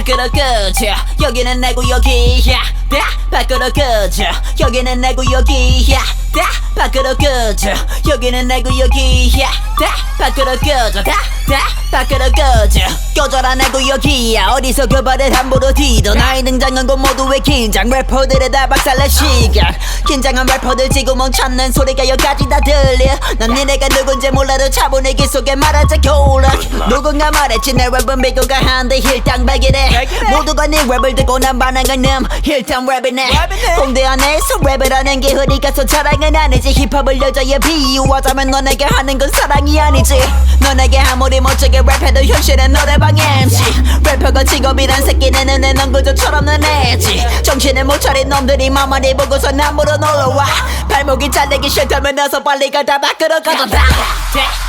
밖으로 꺼져 여기는 내 구역이야. 다 밖으로 꺼져 여기는 내 구역이야. 다 밖으로 꺼져 여기는 내 구역이야. 다 밖으로 꺼져 다 다 밖으로 꺼져 꺼져라 내 구역이야. 어디서 교발을 함부로 뒤도 나의 등장한 곳 모두의 긴장. 래퍼들의 다 박살날 시간. 긴장한 래퍼들 지구 멈췄는 소리가 여기까지 다 들려. 난 니네가 누군지 몰라도 차분히 기 속에 말하자 고락 누군가 말했지 내 랩은 미국가 한데 힐당 발견해 모두가 네 랩을 듣고 난 반응은 음 힐당 랩이네. 공대 안에서 랩을 하는 게 흐리가서 자랑은 아니지 힙합을 여자에 비유하자면 너에게 하는 건 사랑이 아니지. 너에게 아무리 멋지게 랩해도 현실은 노래방 MC 래퍼가 직업이란 새끼는 은혜 넌 그저 철없는 애지. 정신을 못 차린 놈들이 맘만이 보고서 남으로 놀러와. 발목이 잘리기 싫다면 어서 빨리 가다 밖으로 꺼져다.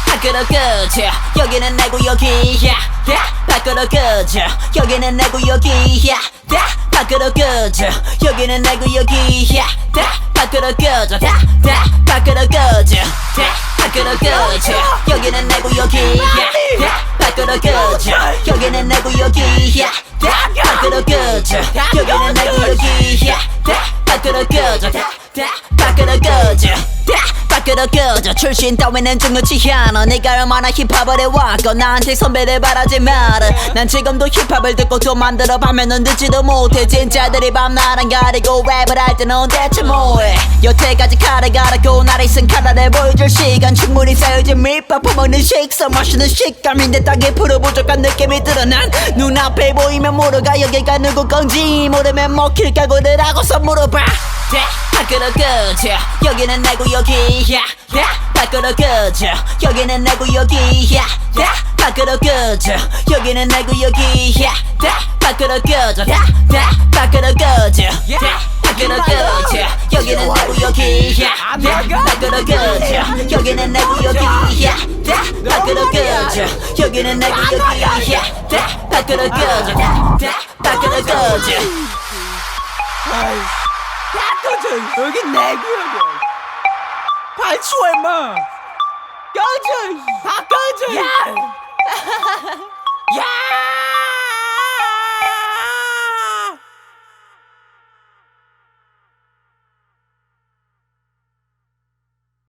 밖으로 꺼져 여기는 내 구역이야. 밖으로 꺼져 여기는 내 구역이야. 밖으로 꺼져 여기는 내 구역이야. 밖으로 꺼져 밖으로 꺼져 여기는 내 구역이야 밖으로 꺼져 여기는 내 구역이야 밖으로 꺼져 여기는 내 구역이야 밖으로 꺼져 밖으로 꺼져 밖으로 꺼져 출신 따위는 중요치 않아 네가 얼마나 힙합을 해왔고 나한테 선배를 바라지 마라. 난 지금도 힙합을 듣고 또 만들어 가면은 듣지도 못해. 진짜들이 밤나랑 가리고 랩을 할 때는 대체 뭐해? 여태까지 가라가라고 나를 쓴 카라를 보여줄 시간. 충분히 쌓여진 밀밥 퍼먹는 식사 마시는 식감인데 딱히 프로 부족한 느낌이 들어. 난 눈앞에 보이면 모르가 여기가 누구 건지 모르면 먹힐 각오를 하고서 물어봐 밖으로 꺼져 여기는 내 구역이야. 밖으로 꺼져 여기는 내 구역이야. 밖으로 꺼져 여기는 내 구역이야. 밖으로 꺼져 밖으로 꺼져 밖으로 꺼져 여기는 내 구역이야. 밖으로 꺼져 여기는 내 구역이야. 밖으로 꺼져 여기는 내 구역이야. 밖으로 꺼져 밖으로 꺼져 다 꺼져 여기 내 구역이야 발치워 임마 꺼져 다 꺼져 야! 야!